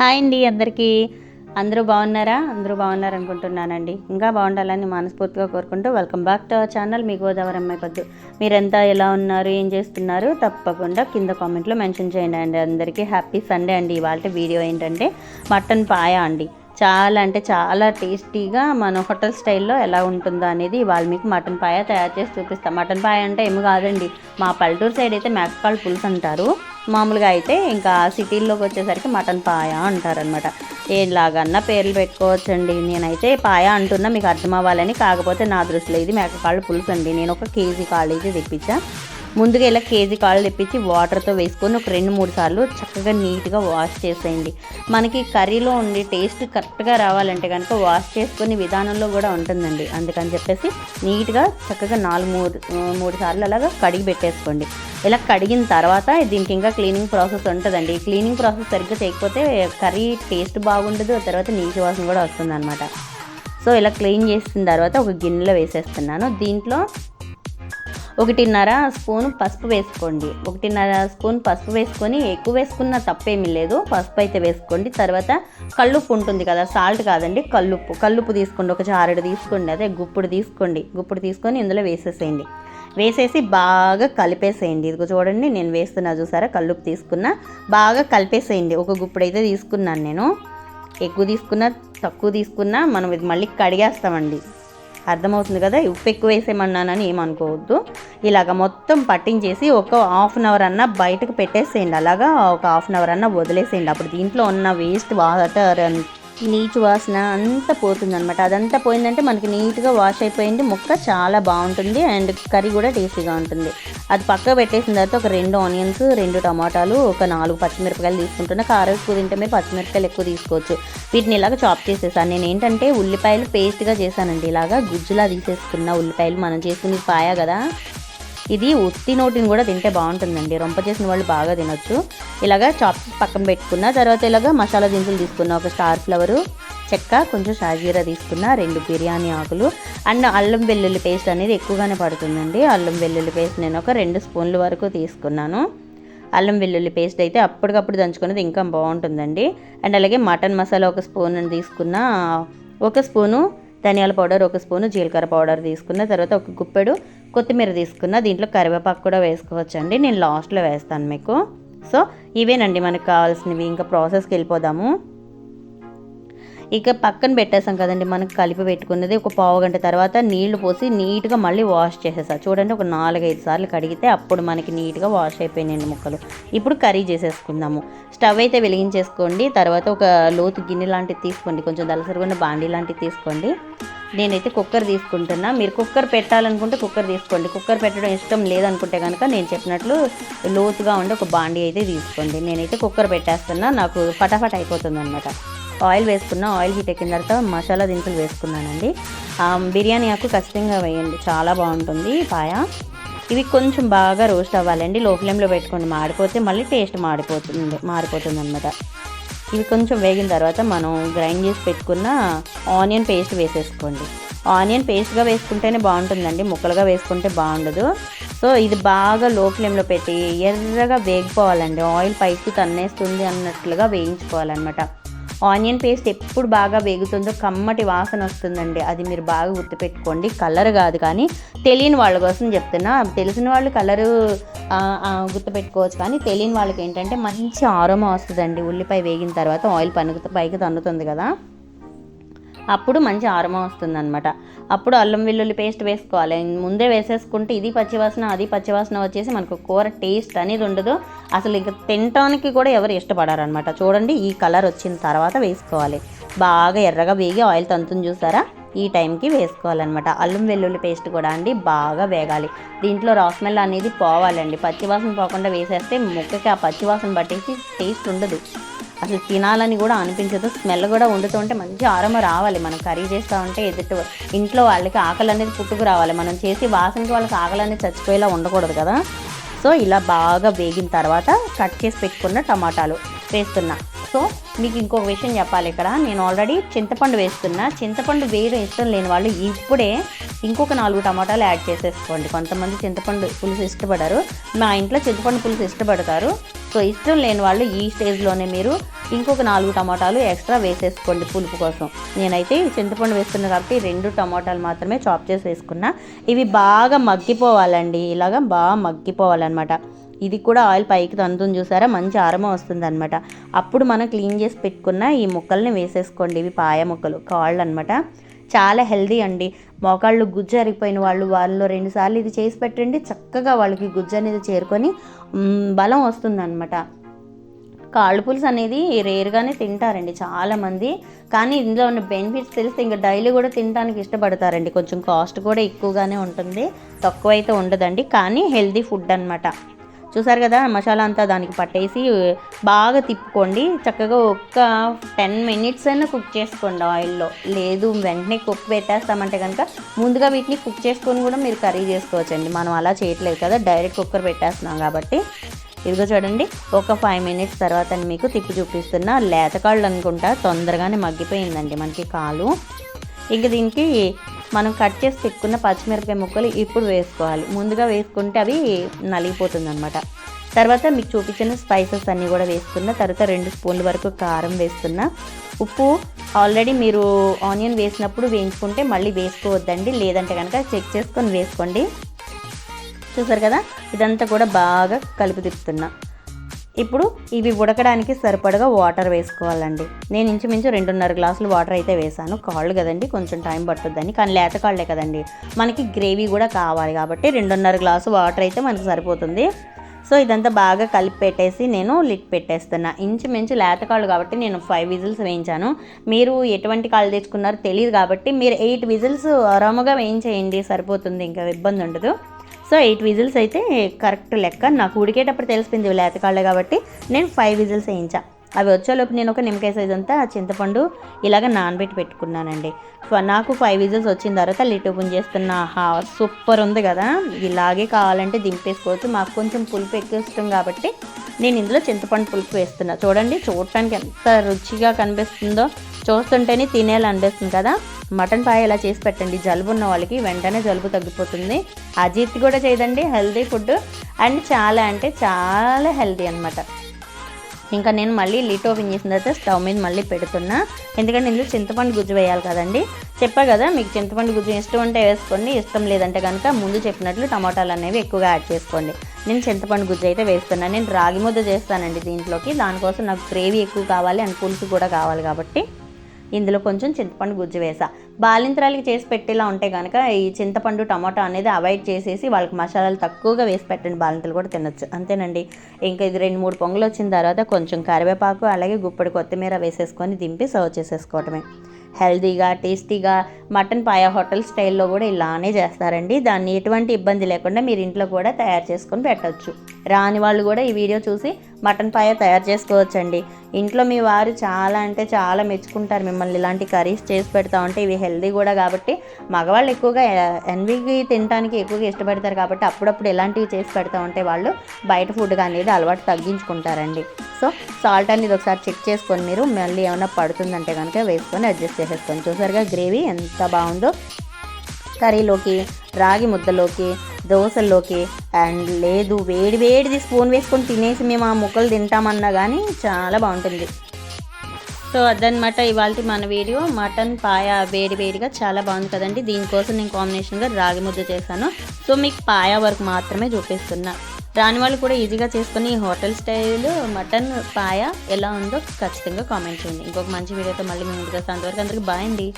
Hi అండి అందరికీ. అందరూ బాగున్నారా? అందరూ బాగున్నారు అనుకుంటున్నానండి ఇంకా బాగుండాలని మనస్ఫూర్తిగా కోరుకుంటూ welcome back to our channel మీ గోదావరి అమ్మాయి పద్దు మీరంతా ఎలా ఉన్నారు? ఏం చేస్తున్నారు? తప్పకుండా కింద కామెంట్లో మెన్షన్ చేయండి అండి. అందరికీ హ్యాపీ సండే అండి. ఇవాళ వీడియో ఏంటంటే మటన్ పాయ అండి. చాలా అంటే చాలా టేస్టీగా మన హోటల్ స్టైల్లో ఎలా ఉంటుందో అనేది ఇవాళ మీకు మటన్ పాయ తయారు చేసి చూపిస్తాం. మటన్ పాయ అంటే ఏమి కాదండి. మా పల్లెటూరు సైడ్ అయితే మేకపాలు పులుసు అంటారు. మామూలుగా అయితే ఇంకా సిటీల్లోకి వచ్చేసరికి మటన్ పాయ అంటారనమాట ఏలాగన్నా పేర్లు పెట్టుకోవచ్చండి. నేనైతే పాయ అంటున్నా మీకు అర్థం అవ్వాలని. కాకపోతే నా దృష్టిలో ఇది మేకకాళ్ళు పులుసు అండి. నేను ఒక కేజీ కాళ్ళు అయితే తెప్పించా. ముందుగా ఇలా కేజీ కాళ్ళు తెప్పించి వాటర్తో వేసుకొని ఒక రెండు మూడు సార్లు చక్కగా నీట్గా వాష్ చేసేయండి. మనకి కర్రీలో ఉండే టేస్ట్ కరెక్ట్గా రావాలంటే కనుక వాష్ చేసుకునే విధానంలో కూడా ఉంటుందండి. అందుకని చెప్పేసి నీట్గా చక్కగా నాలుగు మూడు మూడు సార్లు అలాగా కడిగి పెట్టేసుకోండి. ఇలా కడిగిన తర్వాత దీనికి ఇంకా క్లీనింగ్ ప్రాసెస్ ఉంటుందండి. క్లీనింగ్ ప్రాసెస్ సరిగ్గా చేయకపోతే కర్రీ టేస్ట్ బాగుండదు ఆ తర్వాత నీటి వాసన కూడా వస్తుంది అనమాట సో ఇలా క్లీన్ చేసిన తర్వాత ఒక గిన్నెలో వేసేస్తున్నాను. దీంట్లో ఒకటిన్నర స్పూన్ పసుపు వేసుకోండి. ఒకటిన్నర స్పూన్ పసుపు వేసుకొని ఎక్కువ వేసుకున్న తప్పేమీ లేదు. పసుపు అయితే వేసుకోండి. తర్వాత కల్లుప్పు ఉంటుంది కదా సాల్ట్ కాదండి కల్లుప్పు. కల్లుప్పు తీసుకోండి. ఒక చారెడు తీసుకోండి అదే గుప్పుడు తీసుకోండి. గుప్పుడు తీసుకొని ఇందులో వేసేసేయండి. వేసేసి బాగా కలిపేసేయండి. ఇదిగో చూడండి నేను వేస్తున్నా చూసారా? కల్లుప్పు తీసుకున్నా బాగా కలిపేసేయండి. ఒక గుప్పుడు అయితే తీసుకున్నాను నేను. ఎక్కువ తీసుకున్నా తక్కువ తీసుకున్నా మనం ఇది మళ్ళీ కడిగేస్తామండి. అర్థమవుతుంది కదా? ఉప్పు ఎక్కువ వేసేయమన్నానని ఏమనుకోవద్దు. ఇలాగ మొత్తం పట్టించేసి ఒక హాఫ్ అన్ అవర్ అన్న బయటకు పెట్టేసేయండి. అలాగా ఒక హాఫ్ అన్ అవర్ అన్న వదిలేసేయండి. అప్పుడు దీంట్లో ఉన్న వేస్ట్ వాటర్ నీచు వాసన అంతా పోతుందనమాట అదంతా పోయిందంటే మనకి నీట్గా వాష్ అయిపోయింది. ముక్క చాలా బాగుంటుంది. అండ్ కర్రీ కూడా టేస్టీగా ఉంటుంది. అది పక్క పెట్టేసిన తర్వాత ఒక రెండు ఆనియన్స్ రెండు టమాటాలు ఒక నాలుగు పచ్చిమిరపకాయలు తీసుకుంటున్నా. కారం ఎక్కువ తింటే మీరు పచ్చిమిరపకాయలు ఎక్కువ తీసుకోవచ్చు. వీటిని ఇలాగ చాప్ చేసేసాను. నేను ఏంటంటే ఉల్లిపాయలు పేస్ట్గా చేశానండి. ఇలాగా గుజ్జులా తీసేసుకున్న ఉల్లిపాయలు మనం చేసుకుని పాయా కదా. ఇది ఉత్తి నోటిని కూడా తింటే బాగుంటుందండి. రొంప చేసిన వాళ్ళు బాగా తినొచ్చు. ఇలాగా చాప్ పక్కన పెట్టుకున్న తర్వాత ఇలాగా మసాలా దినుసులు తీసుకున్న ఒక స్టార్ ఫ్లవరు చెక్క కొంచెం షాజీరా తీసుకున్న రెండు బిర్యానీ ఆకులు అండ్ అల్లం వెల్లుల్లి పేస్ట్ అనేది ఎక్కువగానే పడుతుందండి. అల్లం వెల్లుల్లి పేస్ట్ నేను ఒక రెండు స్పూన్ల వరకు తీసుకున్నాను. అల్లం వెల్లుల్లి పేస్ట్ అయితే అప్పటికప్పుడు దంచుకున్నది ఇంకా బాగుంటుందండి. అండ్ అలాగే మటన్ మసాలా ఒక స్పూన్ తీసుకున్న ఒక స్పూను ధనియాల పౌడర్ ఒక స్పూను జీలకర్ర పౌడర్ తీసుకున్న తర్వాత ఒక గుప్పెడు కొత్తిమీర తీసుకున్న దీంట్లో కరివేపాకు కూడా వేసుకోవచ్చండి. నేను లాస్ట్లో వేస్తాను మీకు. సో ఇవేనండి మనకు కావాల్సినవి. ఇంకా ప్రాసెస్కి వెళ్ళిపోదాము. ఇక పక్కన పెట్టేసాం కదండి మనకు కలిపి పెట్టుకున్నది. ఒక పావు గంట తర్వాత నీళ్ళు పోసి నీట్గా మళ్ళీ వాష్ చేసేసా. చూడండి ఒక నాలుగైదు సార్లు కడిగితే అప్పుడు మనకి నీట్గా వాష్ అయిపోయినాయండి ముక్కలు. ఇప్పుడు కర్రీ చేసేసుకుందాము. స్టవ్ అయితే వెలిగించేసుకోండి. తర్వాత ఒక లోతు గిన్నె లాంటిది తీసుకోండి. కొంచెం దలసరుగున్న బాండీ లాంటిది తీసుకోండి. నేనైతే కుక్కర్ తీసుకుంటున్నా. మీరు కుక్కర్ పెట్టాలనుకుంటే కుక్కర్ తీసుకోండి. కుక్కర్ పెట్టడం ఇష్టం లేదనుకుంటే కనుక నేను చెప్పినట్లు లోతుగా ఉండే ఒక బాండీ అయితే తీసుకోండి. నేనైతే కుక్కర్ పెట్టేస్తున్నా. నాకు ఫటాఫట్ అయిపోతుంది అనమాట ఆయిల్ వేసుకున్న ఆయిల్ హీట్ ఎక్కిన తర్వాత మసాలా దినుసులు వేసుకున్నానండి. బిర్యానీ ఆకు ఖచ్చితంగా వేయండి. చాలా బాగుంటుంది పాయ. ఇవి కొంచెం బాగా రోస్ట్ అవ్వాలండి. లో ఫ్లేమ్లో పెట్టుకోండి. మాడిపోతే మళ్ళీ టేస్ట్ మాడిపోతుంది మారిపోతుంది అనమాట ఇవి కొంచెం వేగిన తర్వాత మనం గ్రైండ్ చేసి పెట్టుకున్న ఆనియన్ పేస్ట్ వేసేసుకోండి. ఆనియన్ పేస్ట్గా వేసుకుంటేనే బాగుంటుందండి. ముక్కలుగా వేసుకుంటే బాగుండదు. సో ఇది బాగా లో ఫ్లేమ్లో పెట్టి ఎర్రగా వేగిపోవాలండి. ఆయిల్ పైకి తన్నేస్తుంది అన్నట్లుగా వేయించుకోవాలన్నమాట. ఆనియన్ పేస్ట్ ఎప్పుడు బాగా వేగుతుందో కమ్మటి వాసన వస్తుందండి. అది మీరు బాగా గుర్తుపెట్టుకోండి. కలర్ కాదు కానీ తెలియని వాళ్ళ కోసం చెప్తున్నా. తెలిసిన వాళ్ళు కలరు గుర్తుపెట్టుకోవచ్చు కానీ తెలియని వాళ్ళకి ఏంటంటే మంచి ఆరోమా వస్తుందండి. ఉల్లిపాయ వేగిన తర్వాత ఆయిల్ పనుకు పైకి తన్నుతుంది కదా. అప్పుడు మంచి ఆరమం వస్తుంది అనమాట అప్పుడు అల్లం వెల్లుల్లి పేస్ట్ వేసుకోవాలి. ముందే వేసేసుకుంటే ఇది పచ్చివాసన అది పచ్చివాసన వచ్చేసి మనకు కూర టేస్ట్ అనేది ఉండదు. అసలు ఇంకా తినటానికి కూడా ఎవరు ఇష్టపడారనమాట చూడండి ఈ కలర్ వచ్చిన తర్వాత వేసుకోవాలి. బాగా ఎర్రగా వేగి ఆయిల్ తంతుని చూసారా? ఈ టైంకి వేసుకోవాలన్నమాట. అల్లం వెల్లుల్లి పేస్ట్ కూడా అండి బాగా వేగాలి. దీంట్లో రాస్మెల్ అనేది పోవాలండి. పచ్చివాసన పోకుండా వేసేస్తే ముక్కకి ఆ పచ్చివాసన పట్టేసి టేస్ట్ ఉండదు. అసలు తినాలని కూడా అనిపించదు. స్మెల్ కూడా వండుతుంటే మంచి ఆరమ రావాలి. మనం కర్రీ చేస్తూ ఉంటే ఎదుటి ఇంట్లో వాళ్ళకి ఆకలి అనేది పుట్టుకు రావాలి. మనం చేసి వాసనకి వాళ్ళకి ఆకలి అనేది చచ్చిపోయేలా ఉండకూడదు కదా. సో ఇలా బాగా వేగిన తర్వాత కట్ చేసి పెట్టుకున్న టమాటాలు వేస్తున్నా. సో మీకు ఇంకొక విషయం చెప్పాలి ఇక్కడ. నేను ఆల్రెడీ చింతపండు వేస్తున్నా. చింతపండు వేయడం ఇష్టం లేని వాళ్ళు ఇప్పుడే ఇంకొక నాలుగు టమాటాలు యాడ్ చేసేసుకోండి. కొంతమంది చింతపండు పులుసు ఇష్టపడరు. మా ఇంట్లో చింతపండు పులుసు ఇష్టపడతారు. సో ఇష్టం లేని వాళ్ళు ఈ స్టేజ్లోనే మీరు ఇంకొక నాలుగు టమాటాలు ఎక్స్ట్రా వేసేసుకోండి పులుపు కోసం. నేనైతే చింతపండు వేస్తున్నా కాబట్టి రెండు టమాటాలు మాత్రమే చాప్ చేసి వేసుకున్నా. ఇవి బాగా మగ్గిపోవాలండి. ఇలాగా బాగా మగ్గిపోవాలన్నమాట. ఇది కూడా ఆయిల్ పైకి తంతుంది చూసారా? మంచి ఆరమం వస్తుందన్నమాట. అప్పుడు మనం క్లీన్ చేసి పెట్టుకున్న ఈ ముక్కల్ని వేసేసుకోండి. ఇవి పాయ ముక్కలు కాళ్ళు అనమాట చాలా హెల్దీ అండి. మోకాళ్ళు గుజ్జు అరిగిపోయిన వాళ్ళు వాళ్ళు రెండుసార్లు ఇది చేసి పెట్టండి. చక్కగా వాళ్ళకి గుజ్జు అనేది చేరుకొని బలం వస్తుందన్నమాట. కాళ్ళు పులుసు అనేది రేరుగానే తింటారండి చాలామంది. కానీ ఇందులో ఉన్న బెనిఫిట్స్ తెలిస్తే ఇంకా డైలీ కూడా తినడానికి ఇష్టపడతారండి. కొంచెం కాస్ట్ కూడా ఎక్కువగానే ఉంటుంది. తక్కువ అయితే ఉండదండి. కానీ హెల్దీ ఫుడ్ అనమాట చూసారు కదా మసాలా అంతా దానికి పట్టేసి బాగా తిప్పుకోండి. చక్కగా ఒక్క టెన్ మినిట్స్ అయినా కుక్ చేసుకోండి ఆయిల్లో. లేదు వెంటనే కుక్ పెట్టేస్తామంటే కనుక ముందుగా వీటిని కుక్ చేసుకొని కూడా మీరు కర్రీ చేసుకోవచ్చండి. మనం అలా చేయట్లేదు కదా డైరెక్ట్ కుక్కర్ పెట్టేస్తున్నాం కాబట్టి. ఇదిగో చూడండి ఒక ఫైవ్ మినిట్స్ తర్వాత మీకు తిప్పి చూపిస్తున్న. లేతకాళ్ళు అనుకుంటా తొందరగానే మగ్గిపోయిందండి మనకి కాలు. ఇంక దీనికి మనం కట్ చేసి పెట్టుకున్న పచ్చిమిరపకాయ ముక్కలు ఇప్పుడు వేసుకోవాలి. ముందుగా వేసుకుంటే అవి నలిగిపోతుంది అనమాట తర్వాత మీకు చూపించిన స్పైసెస్ అన్నీ కూడా వేసుకున్న తర్వాత రెండు స్పూన్ల వరకు కారం వేస్తున్నా ఉప్పు ఆల్రెడీ మీరు ఆనియన్ వేసినప్పుడు వేయించుకుంటే మళ్ళీ వేసుకోవద్దండి. లేదంటే కనుక చెక్ చేసుకొని వేసుకోండి. చూసారు కదా? ఇదంతా కూడా బాగా కలిపి తిప్పుతున్నా. ఇప్పుడు ఇవి ఉడకడానికి సరిపడగా వాటర్ వేసుకోవాలండి. నేను ఇంచుమించు రెండున్నర గ్లాసులు వాటర్ అయితే వేసాను. కాళ్ళు కదండి కొంచెం టైం పట్టుద్దని. కానీ లేత కాళ్ళే కదండి. మనకి గ్రేవీ కూడా కావాలి కాబట్టి రెండున్నర గ్లాసు వాటర్ అయితే మనకు సరిపోతుంది. సో ఇదంతా బాగా కలిపి పెట్టేసి నేను లిట్ పెట్టేస్తున్నా. ఇంచుమించు లేత కాళ్ళు కాబట్టి నేను ఫైవ్ విజిల్స్ వేయించాను. మీరు ఎటువంటి కాళ్ళు తెచ్చుకున్నారో తెలియదు కాబట్టి మీరు ఎయిట్ విజిల్స్ ఆరాముగా వేయించేయండి. సరిపోతుంది ఇంకా ఇబ్బంది ఉండదు సో ఎయిట్ విజిల్స్ అయితే కరెక్ట్ లెక్క. నాకు ఉడికేటప్పుడు తెలిసిపోయింది లేతకాళ్ళే కాబట్టి నేను ఫైవ్ విజిల్స్ వేయించా. అవి వచ్చేలోపు నేను ఒక నిమ్మకాయ సైజ్ అంతా చింతపండు ఇలాగ నానబెట్టి పెట్టుకున్నానండి. నాకు ఫైవ్ విజిల్స్ వచ్చిన తర్వాత లిట్ ఓపెన్ చేస్తున్న హా సూపర్ ఉంది కదా. ఇలాగే కావాలంటే దింపేసుకోవచ్చు. మాకు కొంచెం పులుపు ఎక్కువ ఇష్టం కాబట్టి నేను ఇందులో చింతపండు పులుపు వేస్తున్నా. చూడండి చూడటానికి ఎంత రుచిగా కనిపిస్తుందో. చూస్తుంటేనే తినేయాలనిపిస్తుంది కదా. మటన్ పాయ ఇలా చేసి పెట్టండి. జలుబు ఉన్న వాళ్ళకి వెంటనే జలుబు తగ్గిపోతుంది. అజీర్తి కూడా చేయదండి హెల్దీ ఫుడ్. అండ్ చాలా అంటే చాలా హెల్దీ అనమాట ఇంకా నేను మళ్ళీ లిట్ ఓపెన్ చేసిన తర్వాత స్టవ్ మీద మళ్ళీ పెడుతున్నా. ఎందుకంటే ఇందులో చింతపండు గుజ్జు వేయాలి కదండి. చెప్పా కదా మీకు చింతపండు గుజ్జు ఇష్టం ఉంటే వేసుకోండి ఇష్టం లేదంటే కనుక ముందు చెప్పినట్లు టమాటాలు అనేవి ఎక్కువగా యాడ్ చేసుకోండి. నేను చింతపండు గుజ్జు అయితే వేస్తున్నాను నేను రాగి ముద్ద చేస్తానండి దీంట్లోకి. దానికోసం నాకు గ్రేవీ ఎక్కువ కావాలి అండ్ పులుసు కూడా కావాలి కాబట్టి. ఇందులో కొంచెం చింతపండు గుజ్జు వేసా. బాలింతరాలకి చేసి పెట్టేలా ఉంటే కనుక ఈ చింతపండు టమాటా అనేది అవాయిడ్ చేసేసి వాళ్ళకి మసాలాలు తక్కువగా వేసి పెట్టండి. బాలింతలు కూడా తినొచ్చు. అంతేనండి. ఇంకా ఇది రెండు మూడు పొంగులు వచ్చిన తర్వాత కొంచెం కరివేపాకు అలాగే గుప్పడి కొత్తిమీర వేసేసుకొని దింపి సర్వ్ చేసేసుకోవటమే. హెల్దీగా టేస్టీగా మటన్ పాయ హోటల్ స్టైల్లో కూడా ఇలానే చేస్తారండి. దాన్ని ఎటువంటి ఇబ్బంది లేకుండా మీరు ఇంట్లో కూడా తయారు చేసుకొని పెట్టవచ్చు రాని వాళ్ళు కూడా ఈ వీడియో చూసి మటన్ పాయ తయారు చేసుకోవచ్చండి. ఇంట్లో మీ వారు చాలా అంటే చాలా మెచ్చుకుంటారు మిమ్మల్ని ఇలాంటి కర్రీస్ చేసి పెడతా ఉంటే ఇవి హెల్దీ కూడా కాబట్టి మగవాళ్ళు ఎక్కువగా ఎన్వికి తినడానికి ఎక్కువగా ఇష్టపడతారు కాబట్టి అప్పుడప్పుడు ఎలాంటివి చేసి పెడతా ఉంటే వాళ్ళు బయట ఫుడ్ అనేది అలవాటు తగ్గించుకుంటారండి. సో సాల్ట్ అనేది ఒకసారి చెక్ చేసుకొని మీరు మళ్ళీ ఏమైనా పడుతుందంటే కనుక వేసుకొని అడ్జస్ట్ చేసేసుకోండి చూసారుగా గ్రేవీ ఎంత బాగుందో. కర్రీలోకి రాగి ముద్దలోకి దోశల్లోకి అండ్ లేదు వేడి వేడిది స్పూన్ వేసుకొని తినేసి మేము ఆ ముక్కలు తింటామన్నా కానీ చాలా బాగుంటుంది. సో అదనమాట ఇవాళ మన వీడియో. మటన్ పాయ వేడి వేడిగా చాలా బాగుంది కదండి దీనికోసం నేను కాంబినేషన్గా రాగి ముద్ద చేశాను. సో మీకు పాయ వరకు మాత్రమే చూపిస్తున్నా. రాని వాళ్ళు కూడా ఈజీగా చేసుకుని ఈ హోటల్ స్టైల్ మటన్ పాయ ఎలా ఉందో ఖచ్చితంగా కామెంట్ చేయండి. ఇంకొక మంచి వీడియోతో మళ్ళీ మేము ముందుకు వస్తాం అంతవరకు అందరికీ బాయ్ అండి.